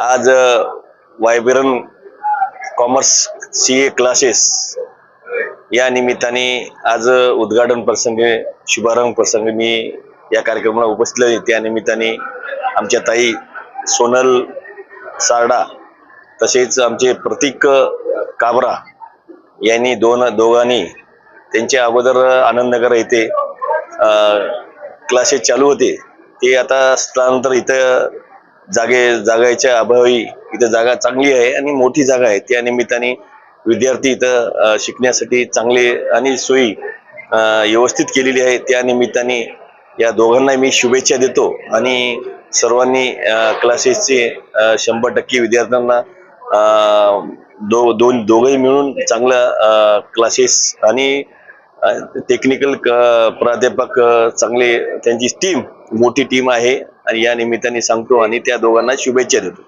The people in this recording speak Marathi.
आज vibrant commerce C A classes या निमित्ताने आज उद्घाटन प्रसंगी शुभारंभ प्रसंगी मी या कार्यक्रमाला उपस्थित आहे. त्या निमित्ताने आमच्या ताई सोनल सारडा तसेच आमचे प्रतीक काबरा यांनी दोन दोघांनी त्यांच्या अगोदर आनंदनगर येथे क्लासेस चालू होते. ते आता स्थलांतर इथं जागे जागाच्या अभावी इथं जागा चांगली आहे आणि मोठी जागा आहे. त्या निमित्ताने विद्यार्थी इथं शिकण्यासाठी चांगले आणि सोयी व्यवस्थित केलेली आहे. त्या निमित्ताने या दोघांना मी शुभेच्छा देतो आणि सर्वांनी क्लासेसचे शंभर टक्के विद्यार्थ्यांना दो दोन दोघंही मिळून चांगलं क्लासेस आणि टेक्निकल प्राध्यापक चांगले त्यांची टीम मोठी टीम आहे. आणि या निमित्ताने सांगतो आणि त्या दोघांना शुभेच्छा देतो.